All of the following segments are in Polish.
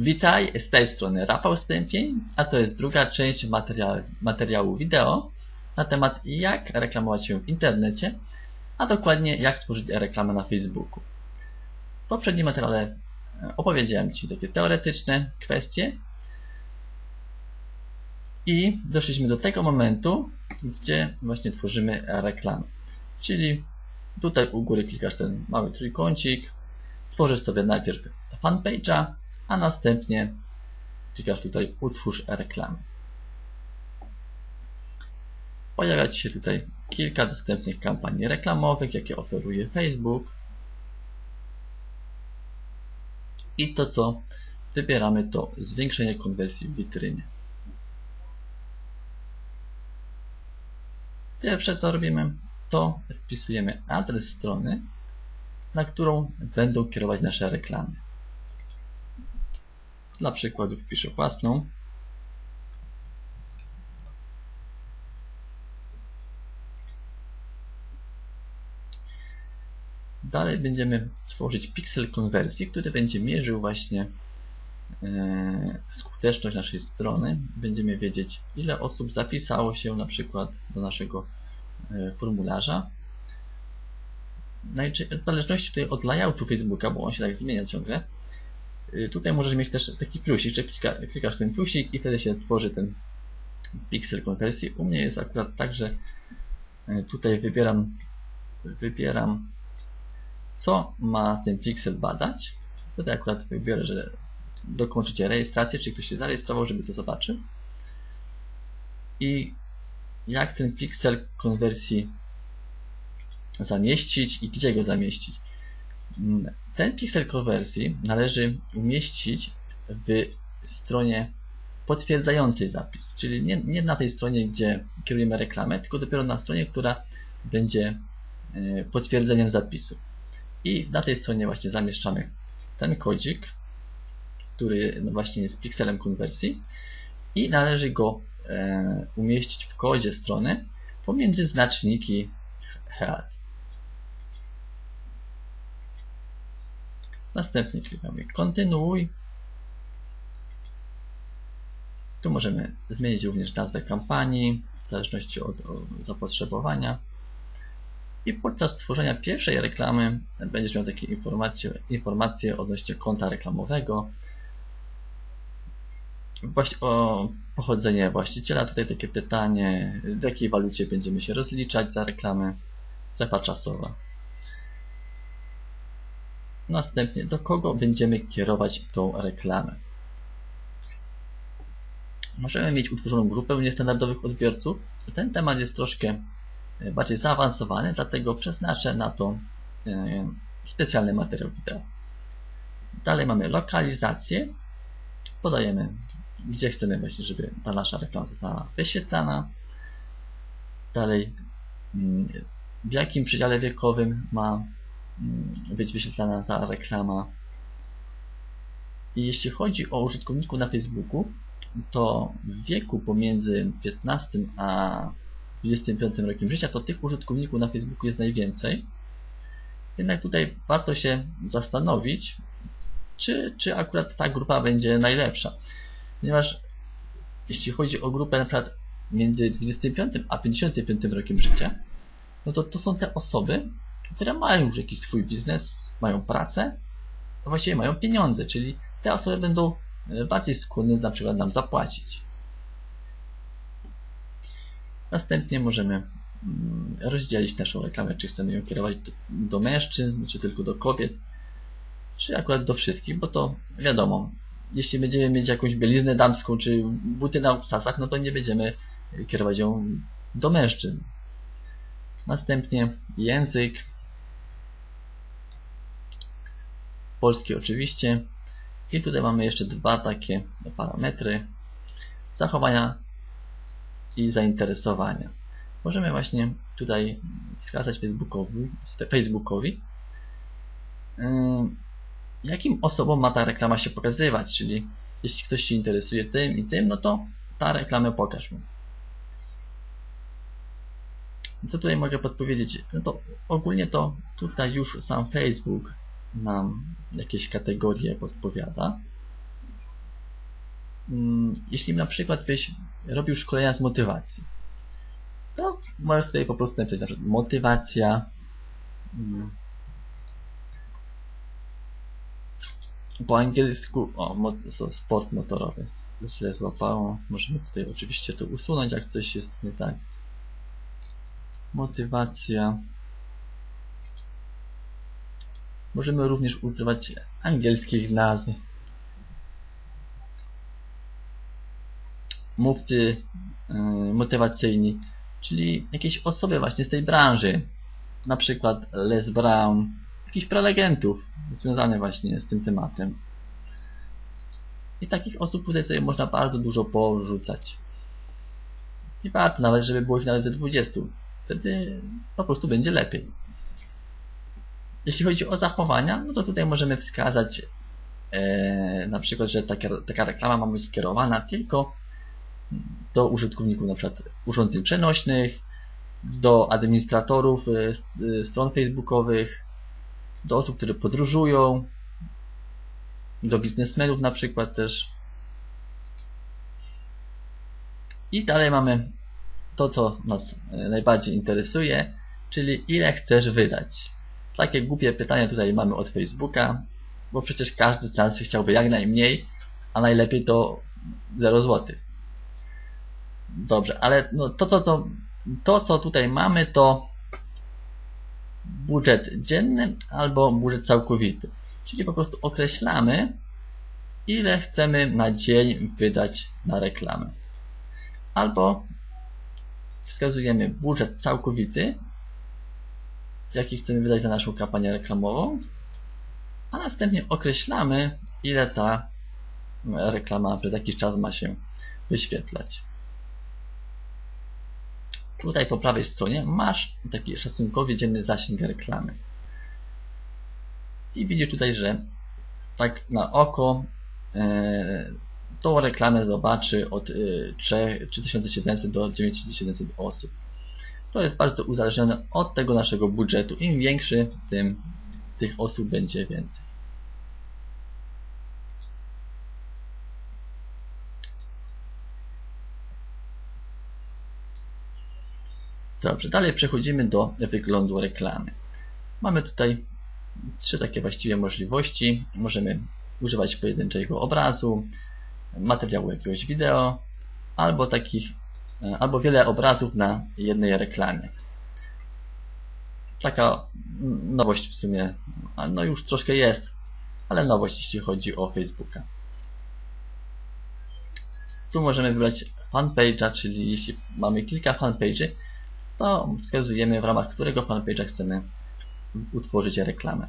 Witaj, z tej strony Rafał Stępień, a to jest druga część materiału, wideo na temat jak reklamować się w internecie, a dokładnie jak tworzyć reklamę na Facebooku. W poprzednim materiale e, opowiedziałem Ci takie teoretyczne kwestie i doszliśmy do tego momentu, gdzie właśnie tworzymy reklamę. Czyli tutaj u góry klikasz ten mały trójkącik, tworzysz sobie najpierw fanpage'a, a następnie klikasz tutaj utwórz reklamę. Pojawia Ci się tutaj kilka dostępnych kampanii reklamowych, jakie oferuje Facebook. I to co wybieramy to zwiększenie konwersji w witrynie. Pierwsze co robimy to wpisujemy adres strony, na którą będą kierować nasze reklamy. Dla przykładu wpiszę własną. Dalej będziemy tworzyć piksel konwersji, który będzie mierzył właśnie e, skuteczność naszej strony. Będziemy wiedzieć, ile osób zapisało się na przykład do naszego e, formularza. W zależności tutaj od layoutu Facebooka, bo on się tak zmienia ciągle, tutaj możesz mieć też taki plusik, że klika, klikasz ten plusik i wtedy się tworzy ten piksel konwersji. U mnie jest akurat tak, że y, tutaj wybieram wybieram co ma ten piksel badać. Tutaj akurat wybiorę, że dokończycie rejestrację, czyli ktoś się zarejestrował, żeby to zobaczył. I jak ten piksel konwersji zamieścić i gdzie go zamieścić. Ten piksel konwersji należy umieścić w stronie potwierdzającej zapis, czyli nie, nie na tej stronie, gdzie kierujemy reklamę, tylko dopiero na stronie, która będzie e, potwierdzeniem zapisu. I na tej stronie właśnie zamieszczamy ten kodzik, który właśnie jest pikselem konwersji i należy go e, umieścić w kodzie strony pomiędzy znaczniki head. Następnie klikamy kontynuuj. Tu możemy zmienić również nazwę kampanii w zależności od, zapotrzebowania. I podczas tworzenia pierwszej reklamy będziesz miał takie informacje, informacje odnośnie konta reklamowego, o pochodzenie właściciela, tutaj takie pytanie, w jakiej walucie będziemy się rozliczać za reklamę, strefa czasowa. Następnie do kogo będziemy kierować tą reklamę. Możemy mieć utworzoną grupę niestandardowych odbiorców. Ten temat jest troszkę e, bardziej zaawansowany, dlatego przeznaczę na to e, specjalny materiał wideo. Dalej mamy lokalizację. Podajemy, gdzie chcemy właśnie, żeby ta nasza reklama została wyświetlana. Dalej, mm, w jakim przedziale wiekowym ma być wyświetlana ta reklama. I jeśli chodzi o użytkowników na Facebooku, to w wieku pomiędzy 15 a 25 rokiem życia, to tych użytkowników na Facebooku jest najwięcej. Jednak tutaj warto się zastanowić, czy, czy akurat ta grupa będzie najlepsza. Ponieważ jeśli chodzi o grupę na przykład między 25 a 55 rokiem życia, no to to są te osoby, które mają już jakiś swój biznes, mają pracę, a właściwie mają pieniądze, czyli te osoby będą e, bardziej skłonne na przykład nam zapłacić. Następnie możemy mm, rozdzielić naszą reklamę, czy chcemy ją kierować do, do mężczyzn, czy tylko do kobiet, czy akurat do wszystkich, bo to wiadomo, jeśli będziemy mieć jakąś bieliznę damską, czy buty na obcasach, no to nie będziemy kierować ją do mężczyzn. Następnie język, polski oczywiście. I tutaj mamy jeszcze dwa takie parametry zachowania i zainteresowania. Możemy właśnie tutaj wskazać Facebookowi, Facebookowi jakim osobom ma ta reklama się pokazywać, czyli jeśli ktoś się interesuje tym i tym, no to ta reklamę pokaż mu. Co tutaj mogę podpowiedzieć? No to ogólnie to tutaj już sam Facebook nam jakieś kategorie podpowiada. mm, jeśli na przykład byś robił szkolenia z motywacji, to możesz tutaj po prostu napisać na przykład motywacja mm, po angielsku o, sport motorowy. Źle złapało. Możemy tutaj oczywiście to usunąć jak coś jest nie tak. Motywacja możemy również używać angielskich nazw mówcy yy, motywacyjni czyli jakieś osoby właśnie z tej branży. Na przykład Les Brown jakichś prelegentów związanych właśnie z tym tematem. I takich osób tutaj sobie można bardzo dużo porzucać. I warto nawet, żeby było ich nawet ze 20 wtedy po prostu będzie lepiej jeśli chodzi o zachowania, no to tutaj możemy wskazać e, na przykład, że taka, taka reklama ma być skierowana tylko do użytkowników na przykład urządzeń przenośnych, do administratorów e, e, stron facebookowych, do osób, które podróżują, do biznesmenów na przykład też. I dalej mamy to, co nas e, najbardziej interesuje, czyli ile chcesz wydać. Takie głupie pytanie tutaj mamy od Facebooka, bo przecież każdy nas chciałby jak najmniej, a najlepiej to 0 zł. Dobrze, ale no to, to, to, to, co tutaj mamy, to budżet dzienny albo budżet całkowity. Czyli po prostu określamy, ile chcemy na dzień wydać na reklamę. Albo wskazujemy budżet całkowity, jaki chcemy wydać na naszą kampanię reklamową, a następnie określamy, ile ta reklama przez jakiś czas ma się wyświetlać. Tutaj po prawej stronie masz taki szacunkowy dzienny zasięg reklamy. I widzisz tutaj, że tak na oko e, tą reklamę zobaczy od e, 3700 do 9700 osób. To jest bardzo uzależnione od tego naszego budżetu. Im większy, tym tych osób będzie więcej. Dobrze, dalej przechodzimy do wyglądu reklamy. Mamy tutaj trzy takie właściwie możliwości. Możemy używać pojedynczego obrazu, materiału jakiegoś wideo, albo takich, albo wiele obrazów na jednej reklamie. Taka nowość w sumie, no już troszkę jest, ale nowość jeśli chodzi o Facebooka. Tu możemy wybrać fanpage'a, czyli jeśli mamy kilka fanpage'y, to wskazujemy w ramach którego fanpage'a chcemy utworzyć reklamę.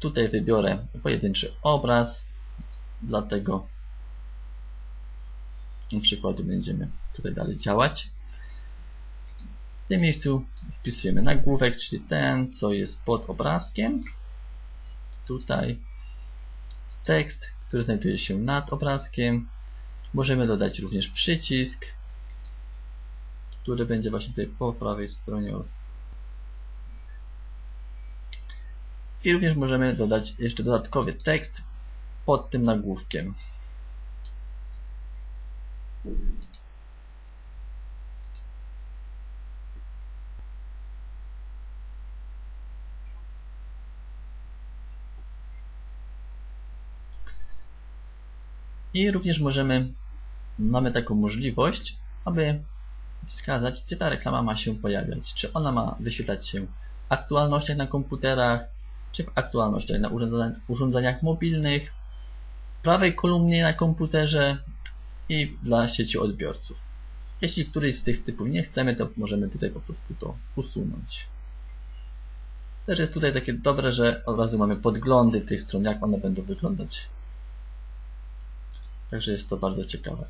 Tutaj wybiorę pojedynczy obraz, dlatego na przykładu będziemy tutaj dalej działać. W tym miejscu wpisujemy nagłówek, czyli ten, co jest pod obrazkiem. Tutaj tekst, który znajduje się nad obrazkiem. Możemy dodać również przycisk, który będzie właśnie tutaj po prawej stronie. I również możemy dodać jeszcze dodatkowy tekst pod tym nagłówkiem. I również możemy, mamy taką możliwość, aby wskazać, gdzie ta reklama ma się pojawiać. Czy ona ma wyświetlać się w aktualnościach na komputerach, czy w aktualnościach na urządzeniach mobilnych, w prawej kolumnie na komputerze i dla sieci odbiorców. Jeśli któryś z tych typów nie chcemy, to możemy tutaj po prostu to usunąć. Też jest tutaj takie dobre, że od razu mamy podglądy tych stron, jak one będą wyglądać. Także jest to bardzo ciekawe.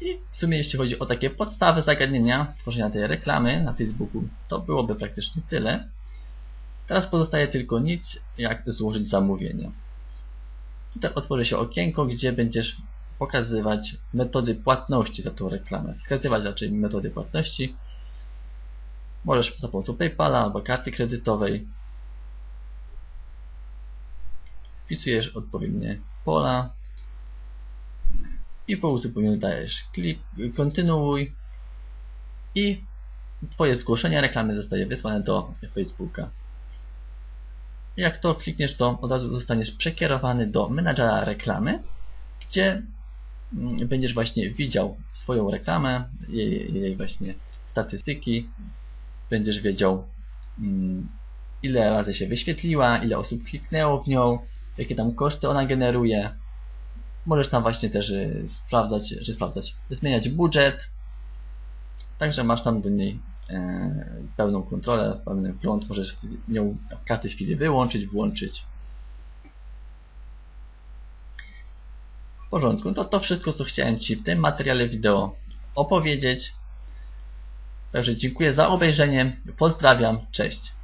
I w sumie jeśli chodzi o takie podstawy zagadnienia tworzenia tej reklamy na Facebooku, to byłoby praktycznie tyle. Teraz pozostaje tylko nic, jak złożyć zamówienie. Tutaj otworzy się okienko, gdzie będziesz pokazywać metody płatności za tą reklamę. Wskazywać raczej metody płatności. Możesz za pomocą PayPala albo karty kredytowej. Wpisujesz odpowiednie pola i po uzupełnieniu dajesz klik, kontynuuj i Twoje zgłoszenie reklamy zostaje wysłane do Facebooka. Jak to klikniesz, to od razu zostaniesz przekierowany do menadżera reklamy, gdzie będziesz właśnie widział swoją reklamę, jej, jej właśnie statystyki, będziesz wiedział mm, ile razy się wyświetliła, ile osób kliknęło w nią, jakie tam koszty ona generuje. Możesz tam właśnie też y, sprawdzać, sprawdzać, zmieniać budżet, także masz tam do niej e, pełną kontrolę, pełny wgląd, możesz ją w każdej chwili wyłączyć, włączyć. Porządku, to to wszystko, co chciałem Ci w tym materiale wideo opowiedzieć. Także dziękuję za obejrzenie, pozdrawiam, cześć.